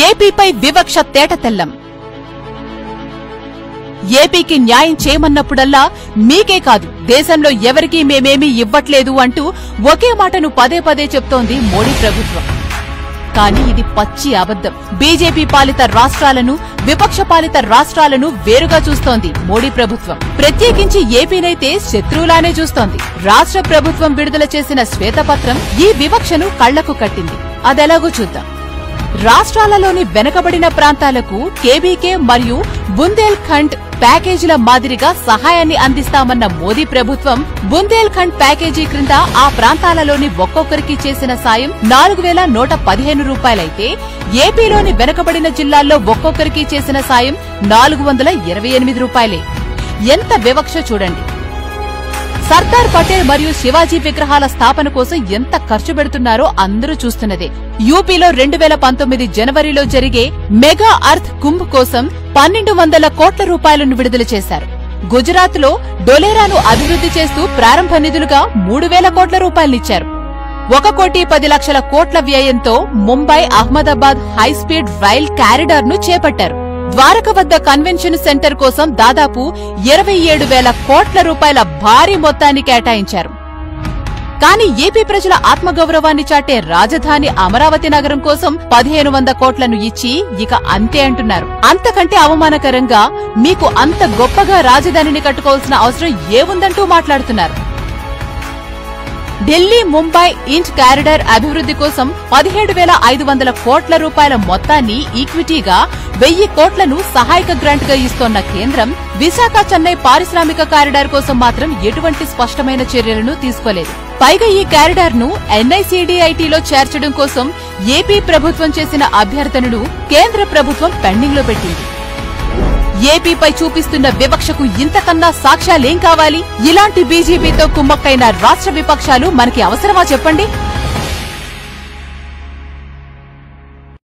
ఏపీపై వివక్ష తేటతెల్లం ఏపీకి న్యాయం చేయమన్నప్పుడల్లా మీకే కాదు దేశంలో ఎవరికీ మేమేమీ ఇవ్వట్లేదు అంటూ ఒకే మాటను పదే పదే చెప్తోంది మోడీ ప్రభుత్వం. కానీ ఇది పచ్చి అబద్ధం. బీజేపీ పాలిత రాష్ట్రాలను విపక్ష పాలిత రాష్ట్రాలను వేరుగా చూస్తోంది మోడీ ప్రభుత్వం. ప్రత్యేకించి ఏపీనైతే శత్రువులానే చూస్తోంది. రాష్ట్ర ప్రభుత్వం విడుదల చేసిన శ్వేతపత్రం ఈ వివక్షను కళ్ళకు కట్టింది. అదెలాగో చూద్దాం. రాష్ట్రాలలోని వెనుకబడిన ప్రాంతాలకు కేబీకే మరియు బుందేల్ఖండ్ ప్యాకేజీల మాదిరిగా సహాయాన్ని అందిస్తామన్న మోదీ ప్రభుత్వం బుందేల్ఖండ్ ప్యాకేజీ క్రింద ఆ ప్రాంతాలలోని ఒక్కొక్కరికి చేసిన సాయం నాలుగు వేల నూట పదిహేను రూపాయలైతే ఏపీలోని వెనుకబడిన జిల్లాల్లో ఒక్కొక్కరికి చేసిన సాయం నాలుగు వందల ఇరవై ఎనిమిది రూపాయలే. ఎంత వివక్ష చూడండి. సర్దార్ పటేల్ మరియు శివాజీ విగ్రహాల స్థాపన కోసం ఎంత ఖర్చు పెడుతున్నారో అందరూ చూస్తున్నదే. యూపీలో రెండు వేల పంతొమ్మిది జనవరిలో జరిగే మెగా అర్త్ కుంభ్ కోసం పన్నెండు వందల కోట్ల రూపాయలను విడుదల చేశారు. గుజరాత్లో డొలేరాను అభివృద్ధి చేస్తూ ప్రారంభ నిధులుగా మూడు వేల కోట్ల రూపాయలనిచ్చారు ఒక కోటి పది లక్షల కోట్ల వ్యయంతో Mumbai Ahmedabad high speed rail కారిడార్ను చేపట్టారు. ద్వారక వద్ద కన్వెన్షన్ సెంటర్ కోసం దాదాపు ఇరవై ఏడు వేల కోట్ల రూపాయల భారీ మొత్తాన్ని కేటాయించారు. కానీ ఏపీ ప్రజల ఆత్మగౌరవాన్ని చాటే రాజధాని అమరావతి నగరం కోసం పదిహేను వంద కోట్లను ఇచ్చి ఇక అంతే అంటున్నారు. అంతకంటే అవమానకరంగా మీకు అంత గొప్పగా రాజధానిని కట్టుకోవాల్సిన అవసరం ఏముందంటూ మాట్లాడుతున్నారు. ఢిల్లీ ముంబై ఇంట్ కారిడార్ అభివృద్ధి కోసం పదిహేడు వేల ఐదు వందల కోట్ల రూపాయల మొత్తాన్ని ఈక్విటీగా వెయ్యి కోట్లను సహాయక గ్రాంట్గా ఇస్తోన్న కేంద్రం విశాఖ చెన్నై పారిశ్రామిక కారిడార్ కోసం మాత్రం ఎటువంటి స్పష్టమైన చర్యలను తీసుకోలేదు. పైగా ఈ కారిడార్ను ఎన్ఐసిడిఐటిలో చేర్చడం కోసం ఏపీ ప్రభుత్వం చేసిన అభ్యర్థనను కేంద్ర ప్రభుత్వం పెండింగ్లో పెట్టింది. ఏపీపై చూపిస్తున్న వివక్షకు ఇంతకన్నా సాక్ష్యాలేం కావాలి? ఇలాంటి బీజేపీతో కుమ్మక్కైన రాష్ట్ర విపక్షాలు మనకి అవసరమా చెప్పండి?